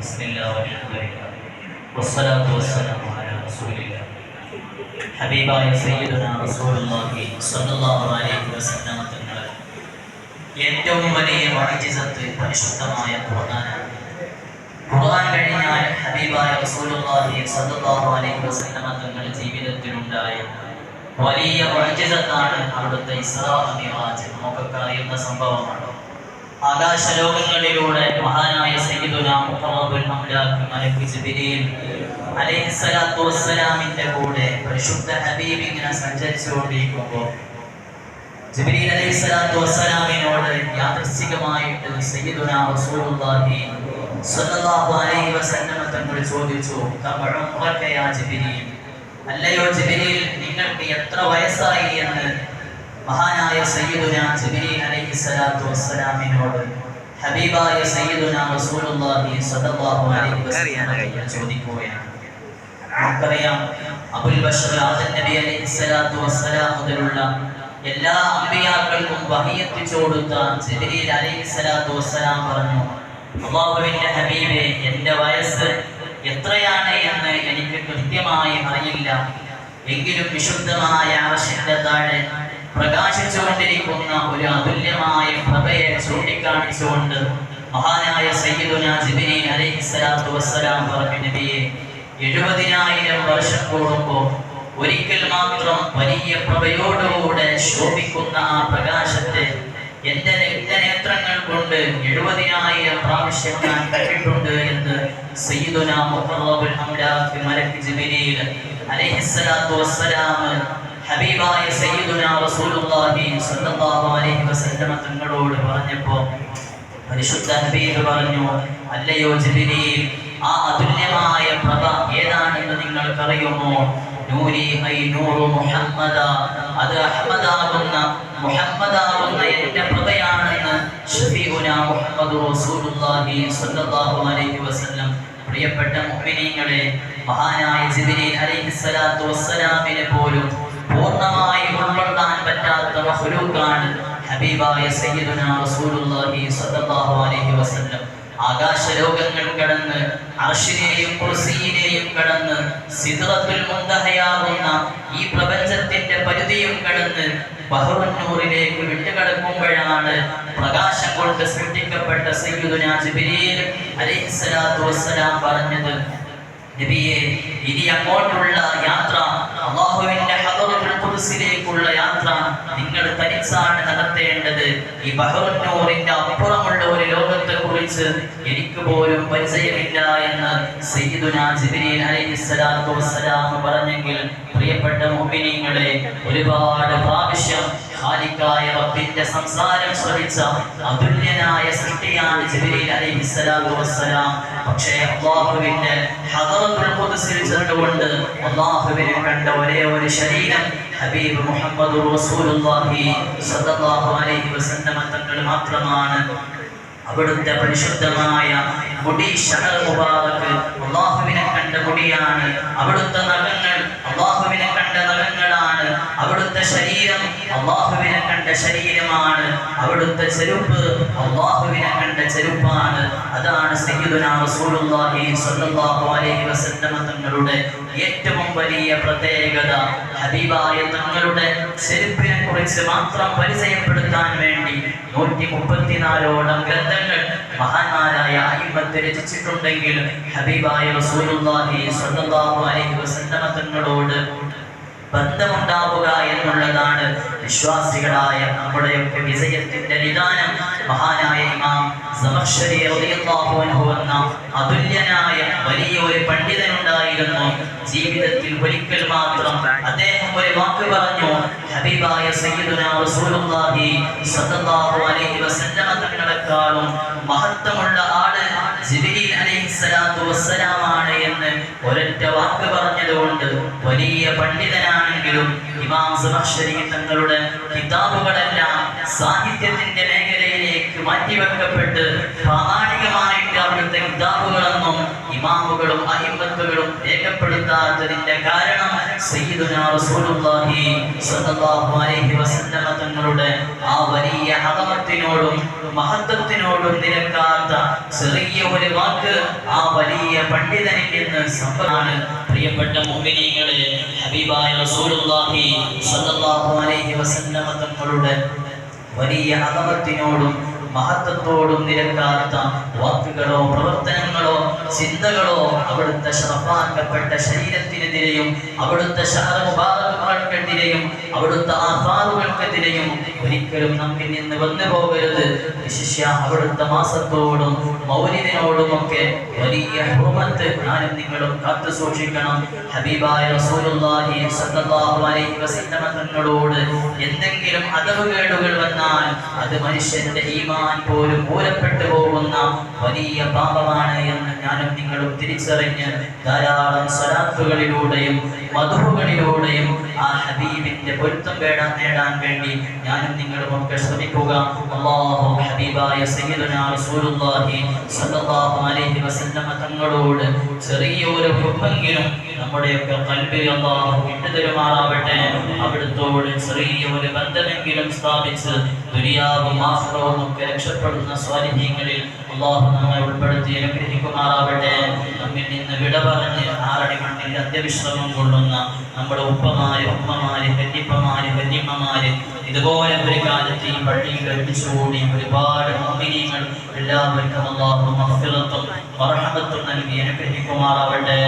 بسم الله والحمد لله والصلاة والسلام على رسول الله ഹബീബായ സയ്യിദുന റസൂലുള്ളാഹി സ്വല്ലല്ലാഹു അലൈഹി വസല്ലം തങ്ങൾ ഏറ്റവും വലിയ മുഅ്ജിസത്ത് പരിശുദ്ധമായ ഖുർആനാണ് ഖുർആൻ കഴിഞ്ഞാൽ ഹബീബായ റസൂലുള്ളാഹി സ്വല്ലല്ലാഹു അലൈഹി വസല്ലം തങ്ങൾ ജീവിതത്തിലുണ്ടായ വലിയ മുഅ്ജിസത്താണ് അവിടുത്തെ ഇസ്രാ മിറാജ് നമുക്കൊക്കെ അറിയുന്ന സംഭവമാണ് ആകാശ ലോകങ്ങളിലൂടെ മഹാനായ സയ്യിദുന മുഹമ്മദുൽ അലൈഹിസ്സലാത്തു വസ്സലാമിന്റെ കൂടെ പരിശുദ്ധ ഹബീബ് ഇങ്ങനെ സഞ്ചരിച്ചുകൊണ്ടിരിക്കുമ്പോൾ ജിബ്രീൽ അലൈഹിസ്സലാത്തു വസ്സലാമിനോട് യാദൃശ്ചികമായിട്ട് സയ്യിദുന റസൂലുള്ളാഹി അലൈഹി വസല്ലം തങ്ങൾ ചോദിച്ചു ജിബ്രീൽ? അല്ലയോ ജിബ്രീൽ നിങ്ങൾക്ക് എത്ര വയസ്സായി? എന്ന് മഹാനായ സയ്യിദുന ജിബ്രീൽ അലൈഹിസ്സലാത്തു വസ്സലാമിനോട് ഹബീബായ സയ്യിദുന റസൂലുള്ളാഹി സ്വല്ലല്ലാഹു അലൈഹി വസല്ലം ചോദിക്കുകയാണ്. നമുക്കറിയാം അബുൽ ബഷർ ആദൻ നബി അലൈഹി സ്വലാത്തു വസ്സലാം മുതലുള്ള എല്ലാ അമ്പിയാക്കൾക്കും വഹിയെത്തിച്ചു കൊടുത്ത ജിബ്രീൽ അലൈഹിസ്സലാത്തു വസ്സലാം പറഞ്ഞു അള്ളാഹുവിന്റെ ഹബീബെ എന്റെ വയസ്സ് എത്രയാണ് എന്ന് എനിക്ക് കൃത്യമായി അറിയില്ല. എങ്കിലും വിശുദ്ധമായ ആവശ്യത്തെ താഴെ പ്രകാശിച്ചുകൊണ്ടിരിക്കുന്ന ഒരു അതുല്യമായ പ്രഭയെ ചൂണ്ടിക്കാണിച്ചുകൊണ്ട് മഹാനായ സയ്യിദുന ജിബ്രീൽ അലൈഹിസ്സലാത്തു വസ്സലാം പറഞ്ഞു നബിയെ എഴുപതിനായിരം വർഷം കൂടുമ്പോൾ ഒരിക്കൽ മാത്രം വലിയ പ്രഭയോടുകൂടെ ശോഭിക്കുന്ന ആ പ്രകാശത്തെ എന്റെ എന്റെ നേത്രങ്ങൾ കൊണ്ട് എഴുപതിനായിരം പ്രാവശ്യം ഞാൻ കണ്ടിട്ടുണ്ട് എന്ന് സയ്യിദുന മുഹറബുൽ അംലാഖ് മലക്ക് ജിബ്രീൽ അലൈഹിസ്സലാത്തു വസ്സലാം ഹബീബായ സയ്യിദുന റസൂലുള്ളാഹി സ്വല്ലല്ലാഹു അലൈഹി വസല്ലം തങ്ങളോട് പറഞ്ഞപ്പോൾ പരിശുദ്ധ ഹബീബ് പറഞ്ഞു അല്ലയോ ജിബ്രീൽ ആ അതുല്യമായ പ്രഭ ഏതാണെന്ന് നിങ്ങൾക്കറിയുമോ? നൂരി ഐ നൂറു മുഹമ്മദ അത് അഹമ്മദാകുന്ന മുഹമ്മദാകുന്ന എന്റെ പ്രഭയാണെന്ന് ഷഫീഉന മുഹമ്മദ് റസൂലുള്ളാഹി സ്വല്ലല്ലാഹു അലൈഹി വസല്ലം. പ്രിയപ്പെട്ട മുഅ്മിനീങ്ങളെ മഹാനായ ജിബ്രീൽ അലൈഹിസ്സലാത്തു വസ്സലാമിനെ പോലും ഹബീബായ സയ്യിദുന റസൂലുള്ളാഹി സ്വല്ലല്ലാഹു അലൈഹി വസല്ലം. ആകാശ ലോകങ്ങൾ കടന്ന് അർഷിനെയും കുർസിയിനെയും കടന്ന് സിദ്റത്തുൽ മുന്തഹയാകുന്ന ഈ പ്രപഞ്ചത്തിന്റെ പരിധിയും കടന്ന് ബഹുവന്നൂറിലേക്ക് വിട്ടുകടക്കുമ്പോഴാണ് പ്രകാശം കൊണ്ട് സൃഷ്ടിക്കപ്പെട്ട സയ്യിദുന ജിബ്രീൽ അലൈഹിസ്സലാത്തു വസ്സലാം പറഞ്ഞത് നബിയെ ഇനി അങ്ങോട്ടുള്ള യാത്ര അള്ളാഹുവിന്റെ ഹദറത്തുൽ ഖുദ്സിലേക്കുള്ള യാത്ര നിങ്ങൾ തനിച്ചാണ് നടത്തേണ്ടത്. ഈ ബഹറുന്നൂറിന്റെ അപ്പുറമുള്ള ഒരു ലോകത്തെ കുറിച്ച് എനിക്ക് പോലും പരിചയമില്ല എന്ന് സയ്യിദുനാ ജിബ്രീൽ അലൈഹിസ്സലാത്തു പറഞ്ഞെങ്കിൽ പ്രിയപ്പെട്ട മുഅ്മിനീങ്ങളെ ഒരുപാട് പ്രാവശ്യം ഖാലിക്കായ റബ്ബിന്റെ സംസാരം ശ്രവിച്ച അതുല്യനായ സൃഷ്ടിയാണ് ജിബ്രീൽ അലൈഹിസ്സലാത്തു വസ്സലാം. പക്ഷേ അള്ളാഹുവിന്റെ ഹദറത്തുൽ ഖുദ്സിൽ ചെന്നുകൊണ്ട് അള്ളാഹുവിനെ കണ്ട ഒരേ ഒരു ശരീരം ഹബീബ് മുഹമ്മദ് റസൂലുള്ളാഹി സ്വല്ലല്ലാഹു അലൈഹി വസല്ലമ തങ്ങൾ മാത്രമാണ്. അവിടുത്തെ പരിശുദ്ധമായ മുടി ഷഹർ മുബാറക്ക് അള്ളാഹുവിനെ കണ്ട മുടിയാണ്. അവിടുത്തെ നഖങ്ങൾ അള്ളാഹുവിനെ കണ്ട നഖങ്ങളാണ്. അവിടുത്തെ ശരീരം അള്ളാഹുവിനെ കണ്ട ശരീരമാണ്. അവിടുത്തെ ചെരുപ്പ് അള്ളാഹുവിനെ കണ്ട ചെരുപ്പാണ്. അതാണ് തങ്ങളുടെ ഏറ്റവും വലിയ പ്രത്യേകത. ഹബീബായ തങ്ങളുടെ ചെരുപ്പിനെ കുറിച്ച് മാത്രം പരിചയപ്പെടുത്താൻ വേണ്ടി നൂറ്റി മുപ്പത്തിനാലോളം ഗ്രന്ഥങ്ങൾ മഹാന്മാരായ അഹിമത്ത് രചിച്ചിട്ടുണ്ടെങ്കിൽ ഹബീബായ റസൂലുള്ളാഹി സ്വല്ലല്ലാഹു അലൈഹി വസല്ലമ തങ്ങളോട് ബന്ധമുണ്ടാവുക എന്നുള്ളതാണ് വിശ്വാസികളായ നമ്മുടെയൊക്കെ വിജയത്തിന്റെ നിദാനം. മഹാനായ ഇമാം സമക്ഷരി എന്ന അതുല്യനായ വലിയ ഒരു പണ്ഡിതനുണ്ടായിരുന്നു. ജീവിതത്തിൽ ഒരിക്കൽ മാത്രം അദ്ദേഹം ഒരു വാക്ക് പറഞ്ഞു ഹബീബായ സയ്യിദുനാ റസൂലുള്ളാഹി സ്വല്ലല്ലാഹു അലൈഹി വസല്ലം തങ്ങളെക്കാളും മഹത്വമുള്ള ആൾ ജിബ്രീൽ അലൈഹിസ്സലാത്തു വസ്സലാമാണ്. ഒരൊറ്റ വാക്ക് പറഞ്ഞതുകൊണ്ട് വലിയ പണ്ഡിതനാണെങ്കിലും ഇമാം സുഭാഷരി തങ്ങളുടെ കിതാബുകളെല്ലാം സാഹിത്യത്തിന്റെ മേഖലയിലേക്ക് മാറ്റിവെക്കപ്പെട്ട് പ്രാമാണികമായിട്ട് അവിടുത്തെ കിതാബുകളൊന്നും ഇമാമുകളും അഹിമത്തുകളും രേഖപ്പെടുത്താത്തതിന്റെ കാരണം തങ്ങളുടെ ആ വലിയ അകമത്തിനോടും മഹത്വത്തിനോടും നിരക്കാത്ത ചെറിയ ഒരു വാക്ക് ആ വലിയ പണ്ഡിതനിൽ നിന്ന് പ്രിയപ്പെട്ട മുഅ്മിനീങ്ങളെ ഹബീബായ റസൂലുള്ളാഹി സല്ലല്ലാഹു അലൈഹി വസല്ലമ തങ്ങളുടെ വലിയ അകമത്തിനോടും മഹത്വത്തോടും നിരക്കാത്ത വാക്കുകളോ പ്രവർത്തനങ്ങളോ ചിന്തകളോ അവിടുത്തെ ശറഫാക്കപ്പെട്ട ശരീരത്തിനെതിരെയും അവിടുത്തെ ശഹമുബാറകൾക്കെതിരെയും അവിടുത്തെ ആഹാറുകൾക്കെതിരെയും ഒരിക്കലും നമ്മിൽ നിന്ന് വന്നു പോകരുത്. ശിഷ്യ അവിടുത്തെ മാസത്തോടും മൗലിദിനോടുമൊക്കെ വലിയ ഹോമത്ത് ഞാനും നിങ്ങളും കാത്തു സൂക്ഷിക്കണം. ഹബീബായ റസൂലുള്ളാഹി സല്ലല്ലാഹു അലൈഹി തങ്ങളോട് എന്തെങ്കിലും അതവുകേടുകൾ വന്നാൽ അത് മനുഷ്യന്റെ ഈമാൻ പോലും മൂലപ്പെട്ടു പോകുന്ന വലിയ പാപമാണ് എന്ന് ഞാനും നിങ്ങളും തിരിച്ചറിഞ്ഞ് ധാരാളം സ്വലാത്തുകളിലൂടെയും മധുഹുകളിലൂടെയും ആ ഹബീബിന്റെ പൊരുത്തം നേടാൻ വേണ്ടി ഞാനും നിങ്ങളും ഒക്കെ ശ്രമിക്കുക. അല്ലാഹു ഹബീബായ സയ്യിദുനാ റസൂലുള്ളാഹി സ്വല്ലല്ലാഹു അലൈഹി വസല്ലമ തങ്ങളോട് ചെറിയൊരു ഹുബ്ബെങ്കിലും നമ്മുടെയൊക്കെ കൽവി അള്ളാഹു ഇട്ടുതരുമാറാവട്ടെ അവിടുത്തോട് ചെറിയ ഒരു ബന്ധമെങ്കിലും സ്ഥാപിച്ച് ദുനിയാവും ആശ്രവും ഒക്കെ രക്ഷപ്പെടുന്ന സ്വാലിഹ്യങ്ങളിൽ അള്ളാഹു നമ്മെ ഉൾപ്പെടുത്തി അനുഗ്രഹിക്കുമാറാവട്ടെ. നമ്മിൽ നിന്ന് വിട പറഞ്ഞ് ആറടി മണ്ണിൽ അന്ത്യവിശ്രമം കൊള്ളുന്ന നമ്മുടെ ഉപ്പമാര് ഉമ്മമാര് കന്നിപ്പമാര് കന്നിമ്മമാര് ഇതുപോലെ ഒരു കാലത്ത് ഈ പള്ളിയിൽ ഒരുമിച്ചുകൂടി ഒരുപാട് മോഹിനിയങ്ങൾ എല്ലാവർക്കും അള്ളാഹു മഹത്വം മർഹമത്തും നൽകി അനുഗ്രഹിക്കുമാറാവട്ടെ.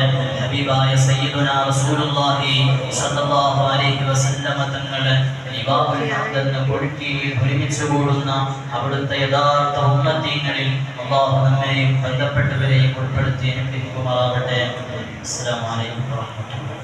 ഹബീബായ സയ്യിദുനാ റസൂലുള്ളാഹി സ്വല്ലല്ലാഹു അലൈഹി വസല്ലമ തങ്ങളെ എന്ന കൊഴുക്കിയിൽ ഒരുമിച്ച് കൂടുന്ന അവിടുത്തെ യഥാർത്ഥ ഉമ്മത്തീങ്ങളിൽ അള്ളാഹു നമ്മെയും ബന്ധപ്പെട്ടവരെയും ഉൾപ്പെടുത്തി അനുഗ്രഹിക്കുമാറാവട്ടെ അസ്സലാമു അലൈക്കും വറഹ്മത്തുള്ളാഹി